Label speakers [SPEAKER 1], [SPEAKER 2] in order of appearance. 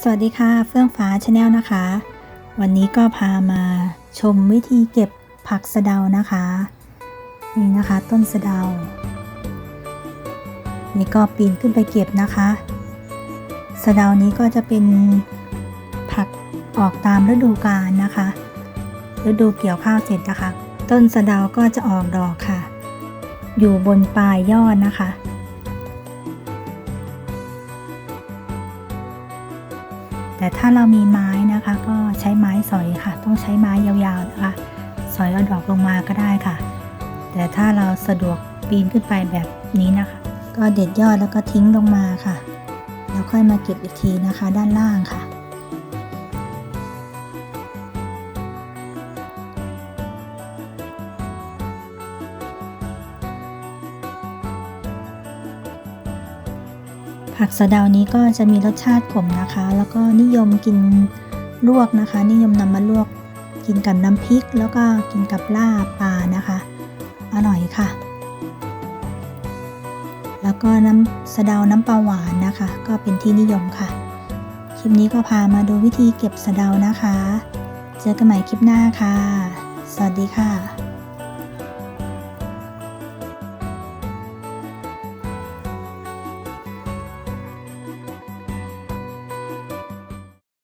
[SPEAKER 1] สวัสดีค่ะ เฟื่องฟ้าชาแนลนะคะ วันนี้ก็พามาชมวิธีเก็บผักสะเดานะคะ นี่นะคะต้นสะเดา นี่ก็ปีนขึ้นไปเก็บนะคะ สะเดานี้ก็จะเป็นผักออกตามฤดูกาลนะคะ ฤดูเกี่ยวข้าวเสร็จนะคะ ต้นสะเดาก็จะออกดอกค่ะ อยู่บนปลายยอดนะคะ แต่ถ้าเรามีไม้นะคะก็ใช้ไม้สอยค่ะ ต้องใช้ไม้ยาวๆนะคะ สอยเอาดอกลงมาก็ได้ค่ะ แต่ถ้าเราสะดวกปีนขึ้นไปแบบนี้นะคะ ก็เด็ดยอดแล้วก็ทิ้งลงมาค่ะ แล้วค่อยมาเก็บอีกทีนะคะด้านล่างค่ะ ผักสะเดานี้ก็จะมีรสชาติขมนะคะ แล้วก็นิยมกินลวกนะคะ นิยมนำมาลวกกินกับน้ำพริก แล้วก็กินกับลาบปลานะคะ อร่อยค่ะ แล้วก็น้ำสะเดาน้ำปลาหวานนะคะ ก็เป็นที่นิยมค่ะ คลิปนี้ก็พามาดูวิธีเก็บสะเดานะคะ เจอกันใหม่คลิปหน้าค่ะ สวัสดีค่ะ